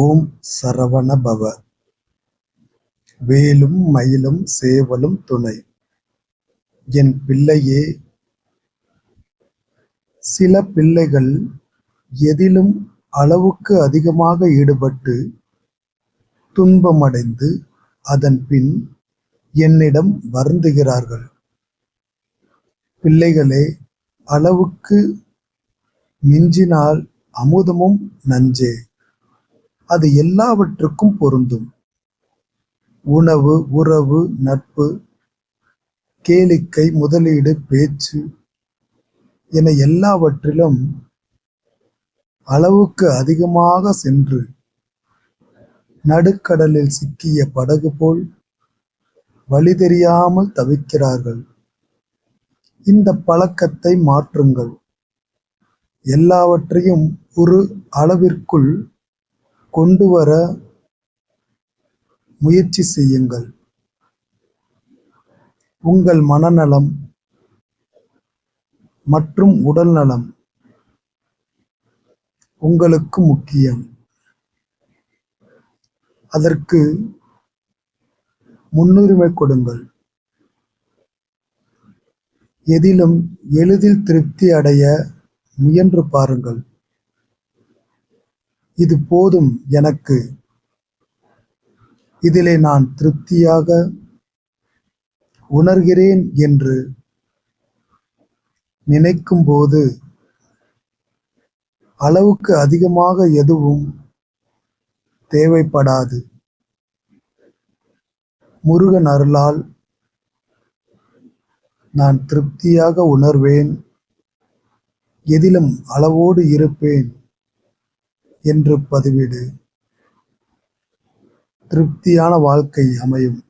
ஓம் சரவண பவ வேலும் மயிலும் சேவலும் துணை. என் பிள்ளையே சில பிள்ளைகள் எதிலும் அளவுக்கு அதிகமாக ஈடுபட்டு துன்பமடைந்து அதன் பின் என்னிடம் வருந்துகிறார்கள். பிள்ளைகளே அளவுக்கு மிஞ்சினால் அமுதமும் நஞ்சே. அது எல்லாவற்றுக்கும் பொருந்தும். உணவு உறவு நட்பு கேளிக்கை முதலீடு பேச்சு என எல்லாவற்றிலும் அளவுக்கு அதிகமாக சென்று நடுக்கடலில் சிக்கிய படகு போல் வழி தெரியாமல் தவிக்கிறார்கள். இந்த பழக்கத்தை மாற்றுங்கள். எல்லாவற்றையும் ஒரு அளவிற்குள் கொண்டு வர முயற்சி செய்யுங்கள். உங்கள் மனநலம் மற்றும் உடல் நலம் உங்களுக்கு முக்கியம். அதற்கு முன்னுரிமை கொடுங்கள். எதிலும் எளிதில் திருப்தி அடைய முயன்று பாருங்கள். இது போதும் எனக்கு. இதிலே நான் திருப்தியாக உணர்கிறேன் என்று நினைக்கும்போது அளவுக்கு அதிகமாக எதுவும் தேவைப்படாது. முருகன் அருளால் நான் திருப்தியாக உணர்வேன். எதிலும் அளவோடு இருப்பேன். என்று பதிவிடு. திருப்தியான வாழ்க்கை அமையும்.